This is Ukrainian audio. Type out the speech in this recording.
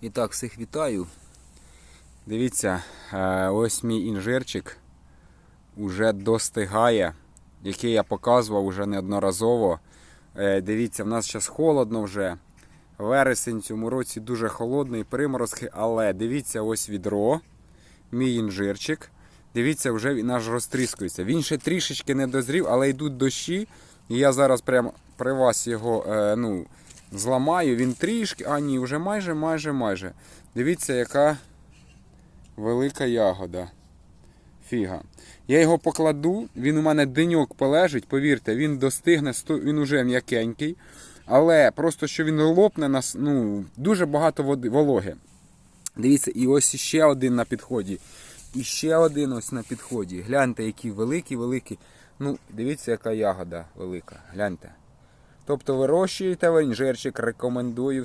І так, всіх вітаю. Дивіться, е, ось мій інжирчик уже достигає, який я показував уже неодноразово. Е, Дивіться, в нас зараз холодно вже. Вересень цьому році дуже холодний, приморозки, але дивіться, ось відро, мій інжирчик. Дивіться, вже він аж розтріскується. Він ще трішечки не дозрів, але йдуть дощі. І я зараз прямо при вас його е, ну, зламаю. Він трішки, а ні, вже майже, майже, майже. Дивіться, яка велика ягода. Фіга. Я його покладу, він у мене деньок полежить, повірте, він достигне, він уже м'якенький. Але просто що він лопне, нас, ну, дуже багато води, вологи. Дивіться, і ось ще один на підході. І ще один ось на підході. Гляньте, які великі, великі. Ну, дивіться, яка ягода велика. Гляньте. Тобто вирощуєте ви інжирчик, рекомендую